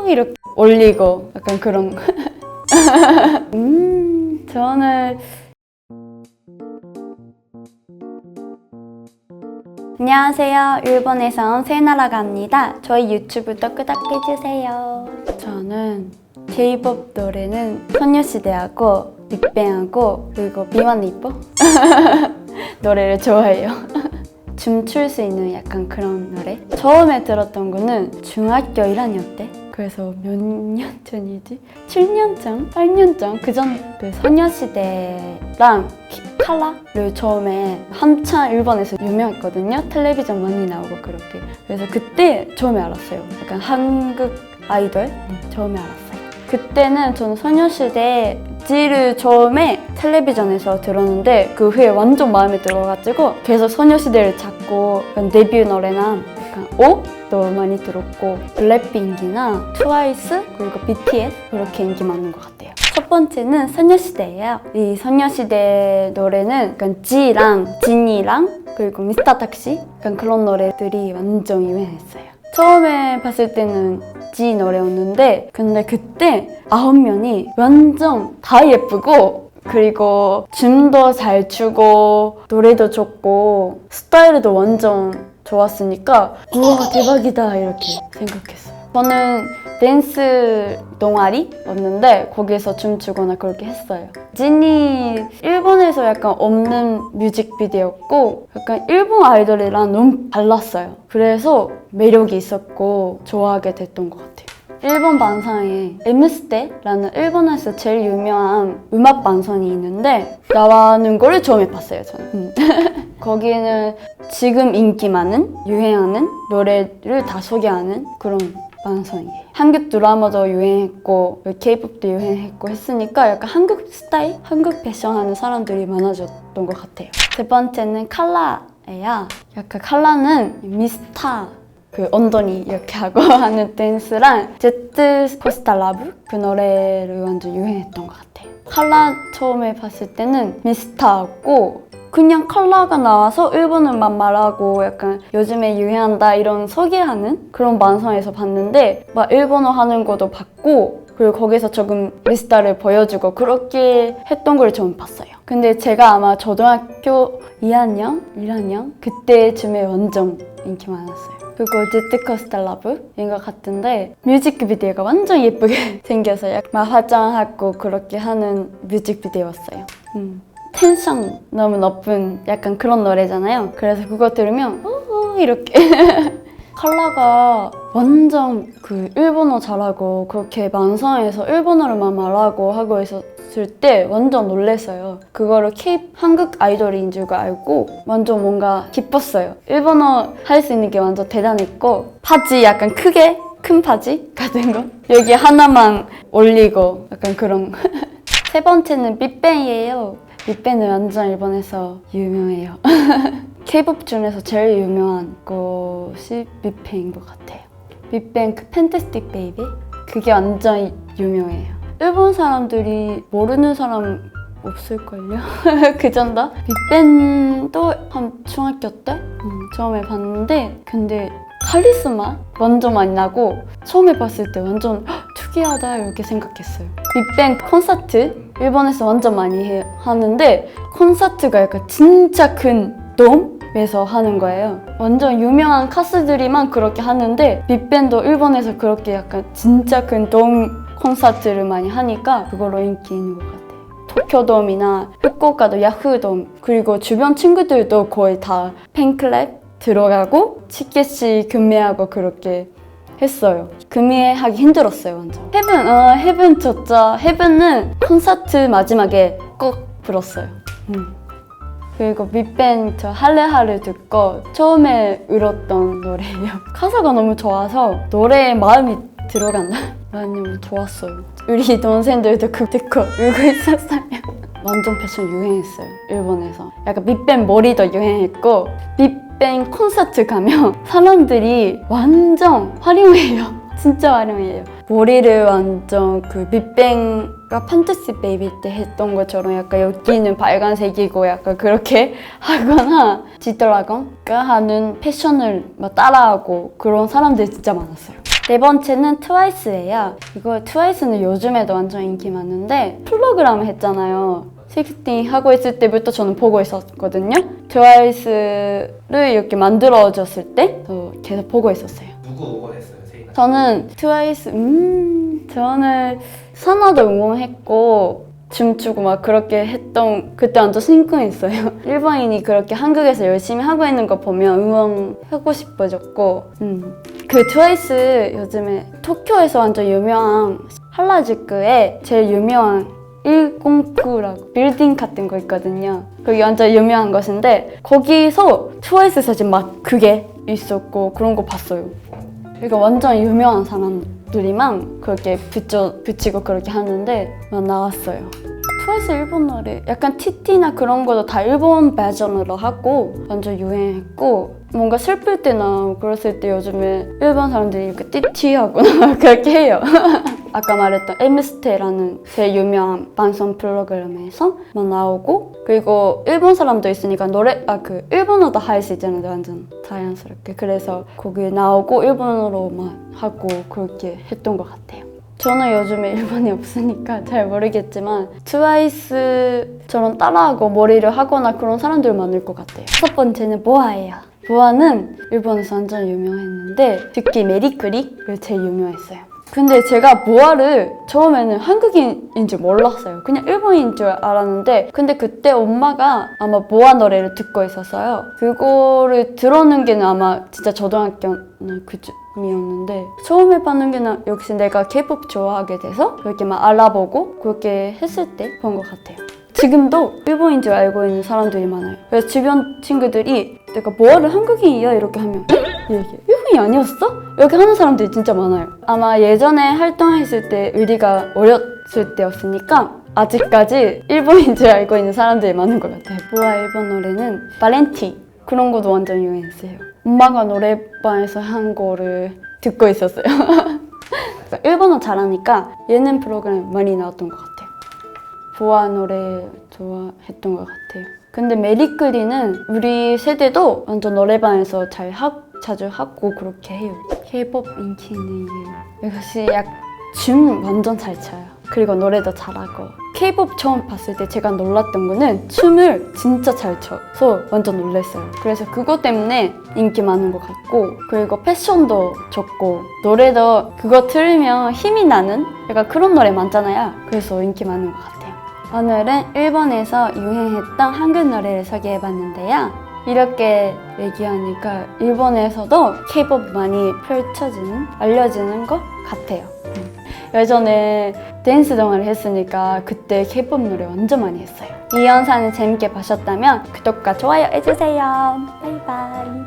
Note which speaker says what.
Speaker 1: 오 이렇게 올리고 약간 그런 음 저는 안녕하세요. 일본에서 온 세나라갑니다. 저희 유튜브도 구독해주세요. 저는 K-pop 노래는 소녀시대하고 빅뱅하고 그리고 비완리뽀 노래를 좋아해요. 춤출 수 있는 약간 그런 노래. 처음에 들었던 거는 중학교 1학년 때. 그래서 몇 년 전이지? 7년 전? 8년 전? 그전 그 소녀시대랑 키- 칼라를 처음에 한참 일본에서 유명했거든요. 텔레비전 많이 나오고 그렇게. 그래서 그때 처음에 알았어요. 약간 한국 아이돌 처음에 알았어요. 그때는 저는 소녀시대 지를 처음에 텔레비전에서 들었는데 그 후에 완전 마음에 들어가지고 계속 소녀시대를 찾고 데뷔 노래나 약간 오도 많이 들었고 블랙핑크나 트와이스 그리고 BTS 그렇게 인기 많은 것 같아요. 첫 번째는 소녀시대예요. 이 소녀시대 노래는 약간 지랑 진이랑 그리고 미스터 탁시 약간 그런 노래들이 완전 유행했어요. 처음에 봤을 때는 지 노래였는데 근데 그때 아홉 명이 완전 다 예쁘고 그리고 춤도 잘 추고 노래도 좋고 스타일도 완전 좋았으니까 우와 대박이다 이렇게 생각했어요. 저는 댄스 동아리였는데 거기서 춤추거나 그렇게 했어요. 진이 일본에서 약간 없는 뮤직비디오였고 약간 일본 아이돌이랑 너무 달랐어요. 그래서 매력이 있었고 좋아하게 됐던 것 같아요. 일본 방송에 엠스테라는 일본에서 제일 유명한 음악 방송이 있는데 나와는 거를 처음 해봤어요 저는 음. 거기는 지금 인기 많은 유행하는 노래를 다 소개하는 그런 방송이에요. 한국 드라마도 유행했고 케이팝도 유행했고 했으니까 약간 한국 스타일, 한국 패션 하는 사람들이 많아졌던 것 같아요. 세 번째는 칼라예요. 약간 칼라는 미스타 그 엉덩이 이렇게 하고 하는 댄스랑 제트 포스타 라브? 그 노래를 완전 유행했던 것 같아요. 칼라 처음에 봤을 때는 미스타였고 그냥 컬러가 나와서 일본어만 말하고 약간 요즘에 유행한다 이런 소개하는 그런 방송에서 봤는데 막 일본어 하는 것도 봤고 그리고 거기서 조금 미스타를 보여주고 그렇게 했던 걸 처음 봤어요. 근데 제가 아마 초등학교 2학년, 1학년 그때쯤에 완전 인기 많았어요. 그리고 제트 커스타 러브인 것 같은데 뮤직비디오가 완전 예쁘게 생겨서 약막 화장하고 그렇게 하는 뮤직비디오였어요. 음. 텐션 너무 높은 약간 그런 노래잖아요. 그래서 그거 들으면 어 이렇게 컬러가 완전 그 일본어 잘하고 그렇게 만성에서 일본어로만 말하고 하고 있었을 때 완전 놀랬어요. 그거를 K 한국 아이돌인 줄 알고 완전 뭔가 기뻤어요. 일본어 할 수 있는 게 완전 대단했고 바지 약간 크게 큰 바지 같은 거 여기 하나만 올리고 약간 그런 세 번째는 빅뱅이에요. 빅뱅은 완전 일본에서 유명해요. K-pop 중에서 제일 유명한 것이 빅뱅인 것 같아요. 빅뱅 그 팬타스틱 베이비 그게 완전 유명해요. 일본 사람들이 모르는 사람 없을걸요? 그 정도? 빅뱅도 한 중학교 때 음, 처음에 봤는데 근데 카리스마 완전 많이 나고 처음에 봤을 때 완전 "헉, 특이하다 이렇게 생각했어요. 빅뱅 콘서트 일본에서 완전 많이 해, 하는데 콘서트가 약간 진짜 큰 돔에서 하는 거예요. 완전 유명한 가수들이만 그렇게 하는데 빅뱅도 일본에서 그렇게 약간 진짜 큰 돔 콘서트를 많이 하니까 그걸로 인기 있는 것 같아요. 도쿄돔이나 후쿠오카도 야후돔 그리고 주변 친구들도 거의 다 팬클럽 들어가고 티켓이 구매하고 그렇게 했어요. 구매하기 힘들었어요, 완전. 헤븐, 어, 헤븐 진짜 헤븐은 콘서트 마지막에 꼭 불었어요. 음. 그리고 빅뱅 저 할래하를 듣고 처음에 울었던 노래예요. 가사가 너무 좋아서 노래에 마음이 들어간다. 너무 좋았어요. 우리 동생들도 그 듣고 울고 있었어요. 완전 패션 유행했어요. 일본에서. 약간 빅뱅 머리도 유행했고 빅 뱅 콘서트 가면 사람들이 완전 화려해요. 진짜 화려해요. 머리를 완전 그 빅뱅가 판타시 베이비 때 했던 것처럼 약간 여기는 빨간색이고 약간 그렇게 하거나 지드라곤가 하는 패션을 막 따라하고 그런 사람들이 진짜 많았어요. 네 번째는 트와이스예요. 이거 트와이스는 요즘에도 완전 인기 많은데 플로그램 했잖아요. 16 하고 있을 때부터 저는 보고 있었거든요. 트와이스를 이렇게 만들어졌을 때저 계속 보고 있었어요.
Speaker 2: 누구 응원했어요, 세이나?
Speaker 1: 저는 트와이스 음 저는 사나도 응원했고 춤추고 막 그렇게 했던 그때 완전 심쿵했어요. 일본인이 그렇게 한국에서 열심히 하고 있는 거 보면 응원하고 싶어졌고 음. 그 트와이스 요즘에 도쿄에서 완전 유명한 한라즈크에 제일 유명한 109라고 빌딩 같은 거 있거든요. 그게 완전 유명한 것인데 거기서 트와이스 사진 막 그게 있었고 그런 거 봤어요. 그러니까 완전 유명한 사람들이만 그렇게 붙여, 붙이고 그렇게 하는데 막 나왔어요. 트와이스 일본 노래 약간 TT나 그런 것도 다 일본 버전으로 하고 완전 유행했고 뭔가 슬플 때나 그랬을 때 요즘에 일본 사람들이 이렇게 띠티하거나 그렇게 해요. 아까 말했던 M스테라는 제일 유명한 방송 프로그램에서 막 나오고 그리고 일본 사람도 있으니까 노래 아 그 일본어도 할 수 있잖아요 완전 자연스럽게 그래서 거기 나오고 일본어로 막 하고 그렇게 했던 것 같아요. 저는 요즘에 일본이 없으니까 잘 모르겠지만 트와이스처럼 따라하고 머리를 하거나 그런 사람들 많을 것 같아요. 첫 번째는 보아예요. 보아는 일본에서 완전 유명했는데 특히 메리크리를 제일 유명했어요. 근데 제가 보아를 처음에는 한국인인 줄 몰랐어요. 그냥 일본인 줄 알았는데 근데 그때 엄마가 아마 보아 노래를 듣고 있었어요. 그거를 들어는 게는 아마 진짜 초등학교나 그쯤이었는데 처음에 봤는 게는 역시 내가 K-pop 좋아하게 돼서 그렇게 막 알아보고 그렇게 했을 때 본 것 같아요. 지금도 일본인 줄 알고 있는 사람들이 많아요. 그래서 주변 친구들이 내가 뭐하를 한국인이야 이렇게 하면 이렇게 아니었어? 이렇게 하는 사람들이 진짜 많아요. 아마 예전에 활동했을 때 우리가 어렸을 때였으니까 아직까지 일본인 줄 알고 있는 사람들이 많은 것 같아요. 보아 일본 노래는 발렌티 그런 것도 완전 유행했어요. 엄마가 노래방에서 한 거를 듣고 있었어요. 일본어 잘하니까 예능 프로그램 많이 나왔던 것 같아요. 보아 노래 좋아했던 것 같아요. 근데 메리크리는 우리 세대도 완전 노래방에서 잘 하, 자주 하고 그렇게 해요. K-pop 인기 있는 이유. 역시 약춤 완전 잘 춰요. 그리고 노래도 잘하고. K-pop 처음 봤을 때 제가 놀랐던 거는 춤을 진짜 잘 춰서 완전 놀랐어요. 그래서 그것 때문에 인기 많은 것 같고 그리고 패션도 좋고 노래도 그거 들으면 힘이 나는 약간 그런 노래 많잖아요. 그래서 인기 많은 것 같아요. 오늘은 일본에서 유행했던 한국 노래를 소개해봤는데요. 이렇게 얘기하니까 일본에서도 K-pop 많이 펼쳐지는, 알려지는 것 같아요. 음. 예전에 댄스 동아리 했으니까 그때 K-pop 노래 완전 많이 했어요. 이 영상을 재밌게 보셨다면 구독과 좋아요 해주세요. 바이바이.